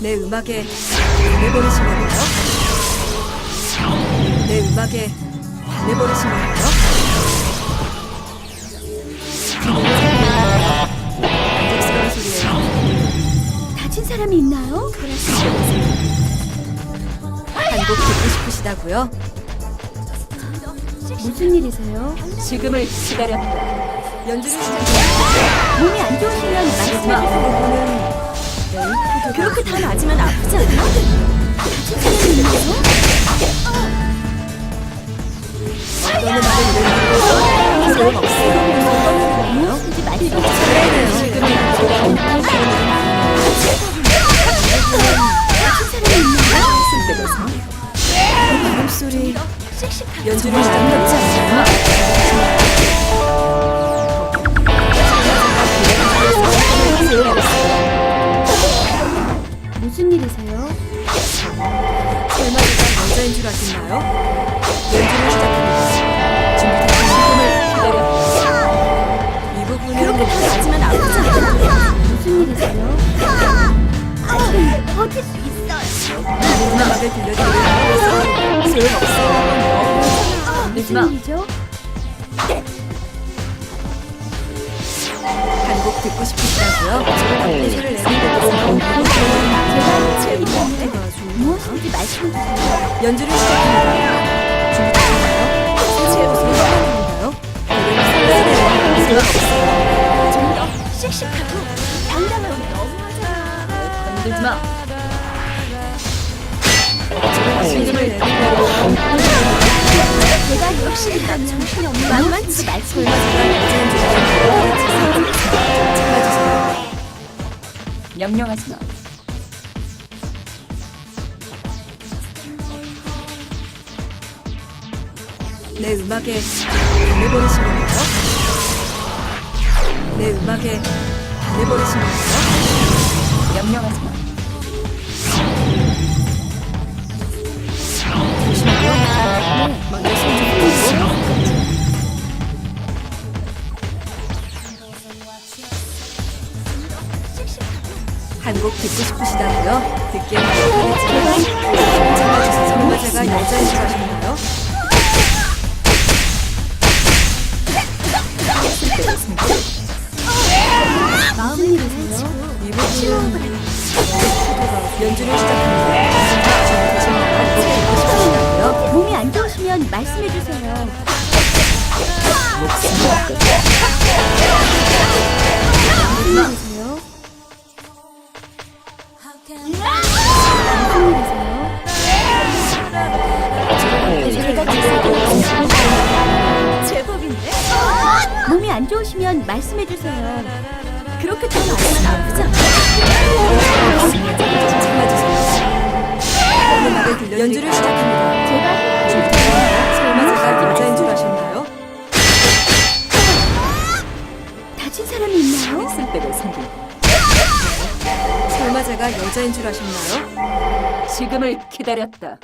내 음악에 반해버리신 건가요? 내 음악에 반해버리신? 만족스러운 소리예요. 다친 사람이 있나요? 한곡 듣고 싶으시다고요? 무슨 일이세요? 지금을 기다렸다. 연주를 시작합니다. 몸이 안 좋으시면 말씀해주세요. 그렇게 다 맞으면 아프지 않아? 다친 사람이 있나요? 씩씩하게 연주를 시작하지 않나요? 무슨 일이세요? 설마 제가 여자인 줄 아셨나요? 연주를 시작합니다. 준비되셨나요? 이 부분은 그렇게 다 맞으면 아프지 않아? 무슨 일이세요? 버틸 수 있어요. 음악을 들려드리면 소용없어요. 무슨 일이죠? 한곡 듣고 싶으시다고요? 제가 대사를. 제가 무엇인지 말씀해 주세요. 연주를 시작합니다. 준비되셨나요? 제 무슨 상황인가요? 소용없어요. 좀더 씩씩하고 당당하고 너무하잖아. 건들지 마. 내드리면 제가 역시 난 정신이 없는 만만치. 명령하지 마. 내 음악에 반해버리신 건가요? 내 음악에 반해버리신 건가요? 잠시만 한 곡 듣고 싶으시다고요? 정말 제가 여자인 줄 아셨나요? 무슨 일이세요? 이 부분은 연주를 시작합니다. 몸이 안 좋으시면 말씀해 주세요. 안 좋으시면 말씀해 주세요. 그렇게 더 맞으면 아프지 않아요? 연주를 시작합니다. 제가 설마 제가 여자인 줄 아셨나요? 다친 사람이 있나요? 쓸데가 생긴. 설마 제가 여자인 줄 아셨나요? 지금을 기다렸다.